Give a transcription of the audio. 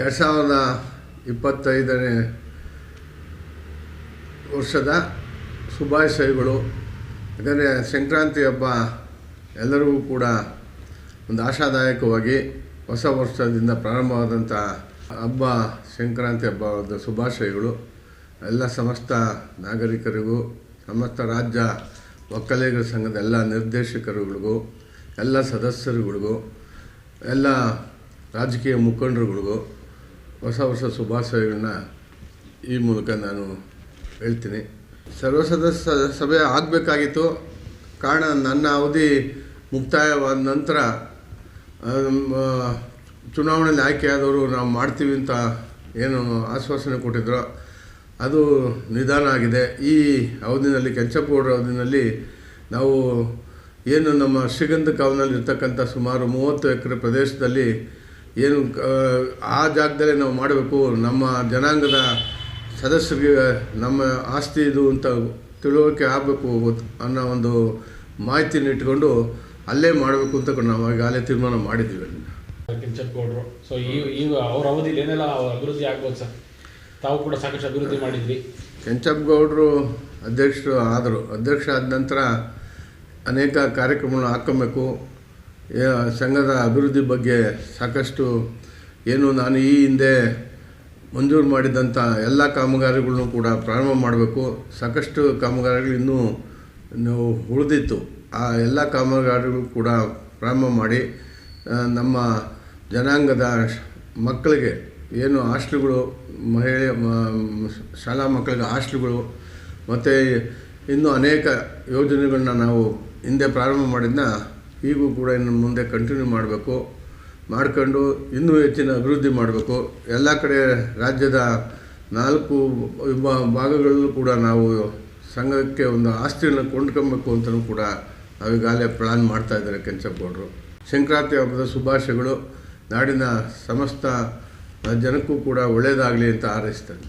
ಎರಡು ಸಾವಿರದ ಇಪ್ಪತ್ತೈದನೇ ವರ್ಷದ ಶುಭಾಶಯಗಳು. ಯಾಕಂದರೆ ಸಂಕ್ರಾಂತಿ ಹಬ್ಬ ಎಲ್ಲರಿಗೂ ಕೂಡ ಒಂದು ಆಶಾದಾಯಕವಾಗಿ ಹೊಸ ವರ್ಷದಿಂದ ಪ್ರಾರಂಭವಾದಂಥ ಹಬ್ಬ, ಸಂಕ್ರಾಂತಿ ಹಬ್ಬದ ಶುಭಾಶಯಗಳು. ಎಲ್ಲ ಸಮಸ್ತ ನಾಗರಿಕರಿಗೂ, ಸಮಸ್ತ ರಾಜ್ಯ ಒಕ್ಕಲಿಗರ ಸಂಘದ ಎಲ್ಲ ನಿರ್ದೇಶಕರುಗಳಿಗೂ, ಎಲ್ಲ ಸದಸ್ಯರುಗಳಿಗೂ, ಎಲ್ಲ ರಾಜಕೀಯ ಮುಖಂಡರುಗಳಿಗೂ ಹೊಸ ಹೊಸ ಶುಭಾಶಯಗಳನ್ನ ಈ ಮೂಲಕ ನಾನು ಹೇಳ್ತೀನಿ. ಸರ್ವ ಸದಸ್ಯ ಸಭೆ ಆಗಬೇಕಾಗಿತ್ತು. ಕಾರಣ ನನ್ನ ಅವಧಿ ಮುಕ್ತಾಯವಾದ ನಂತರ ಚುನಾವಣೆಯಲ್ಲಿ ಆಯ್ಕೆಯಾದವರು ನಾವು ಮಾಡ್ತೀವಿ ಅಂತ ಏನು ಆಶ್ವಾಸನೆ ಕೊಟ್ಟಿದ್ರು. ಅದು ನಿಧಾನ ಆಗಿದೆ. ಈ ಅವಧಿನಲ್ಲಿ ಕೆಂಚಪ್ಪಗೌಡರ ಅವಧಿನಲ್ಲಿ ನಾವು ಏನು ನಮ್ಮ ಶ್ರೀಗಂಧ ಕಾವನಲ್ಲಿ ಇರ್ತಕ್ಕಂಥ ಸುಮಾರು ಮೂವತ್ತು ಎಕರೆ ಪ್ರದೇಶದಲ್ಲಿ ಏನು ಆ, ಜಾಗದಲ್ಲೇ ನಾವು ಮಾಡಬೇಕು. ನಮ್ಮ ಜನಾಂಗದ ಸದಸ್ಯರಿಗೆ ನಮ್ಮ ಆಸ್ತಿ ಇದು ಅಂತ ತಿಳುವಳಿಕೆ ಆಗಬೇಕು ಅನ್ನೋ ಒಂದು ಮಾಹಿತಿಯನ್ನು ಇಟ್ಕೊಂಡು ಅಲ್ಲೇ ಮಾಡಬೇಕು ಅಂತ ನಾವು ಈಗಾಗಲೇ ತೀರ್ಮಾನ ಮಾಡಿದ್ದೀವಿ ಕೆಂಚಪ್ಪಗೌಡರು ಸೊ ಈ ಈಗ ಅವ್ರ ಅವಧಿಲಿ ಏನೆಲ್ಲ ಅಭಿವೃದ್ಧಿ ಆಗ್ಬೋದು ಸರ್? ತಾವು ಕೂಡ ಸಾಕಷ್ಟು ಅಭಿವೃದ್ಧಿ ಮಾಡಿದ್ವಿ. ಕೆಂಚಪ್ಪಗೌಡರು ಅಧ್ಯಕ್ಷರು ಆದರು. ಅಧ್ಯಕ್ಷ ಆದ ನಂತರ ಅನೇಕ ಕಾರ್ಯಕ್ರಮಗಳನ್ನು ಹಾಕ್ಕೊಬೇಕು. ಸಂಘದ ಅಭಿವೃದ್ಧಿ ಬಗ್ಗೆ ಸಾಕಷ್ಟು ಏನು ನಾನು ಈ ಹಿಂದೆ ಮಂಜೂರು ಮಾಡಿದಂಥ ಎಲ್ಲ ಕಾಮಗಾರಿಗಳನ್ನು ಕೂಡ ಪ್ರಾರಂಭ ಮಾಡಬೇಕು. ಸಾಕಷ್ಟು ಕಾಮಗಾರಿಗಳು ಇನ್ನೂ ಉಳಿದಿತ್ತು. ಆ ಎಲ್ಲ ಕಾಮಗಾರಿಗಳು ಕೂಡ ಪ್ರಾರಂಭ ಮಾಡಿ ನಮ್ಮ ಜನಾಂಗದ ಮಕ್ಕಳಿಗೆ ಏನು ಹಾಸ್ಟ್ಲುಗಳು, ಮಹಿಳೆ ಶಾಲಾ ಮಕ್ಕಳಿಗೆ ಹಾಸ್ಟ್ಲುಗಳು, ಮತ್ತು ಇನ್ನೂ ಅನೇಕ ಯೋಜನೆಗಳನ್ನ ನಾವು ಹಿಂದೆ ಪ್ರಾರಂಭ ಮಾಡಿದ್ನ ಈಗೂ ಕೂಡ ಇನ್ನು ಮುಂದೆ ಕಂಟಿನ್ಯೂ ಮಾಡಬೇಕು. ಮಾಡ್ಕೊಂಡು ಇನ್ನೂ ಹೆಚ್ಚಿನ ಅಭಿವೃದ್ಧಿ ಮಾಡಬೇಕು. ಎಲ್ಲ ಕಡೆ ರಾಜ್ಯದ ನಾಲ್ಕು ಭಾಗಗಳಲ್ಲೂ ಕೂಡ ನಾವು ಸಂಘಕ್ಕೆ ಒಂದು ಆಸ್ತಿಯನ್ನು ಕೊಂಡ್ಕೊಬೇಕು ಅಂತಲೂ ಕೂಡ ನಾವೀಗಾಗಲೇ ಪ್ಲಾನ್ ಮಾಡ್ತಾ ಇದ್ದಾರೆ ಕೆಂಚಪ್ಪಗೌಡರು ಸಂಕ್ರಾಂತಿ ಹಬ್ಬದ ಶುಭಾಶಯಗಳು. ನಾಡಿನ ಸಮಸ್ತ ಜನಕ್ಕೂ ಕೂಡ ಒಳ್ಳೆಯದಾಗಲಿ ಅಂತ ಹಾರೈಸ್ತೇನೆ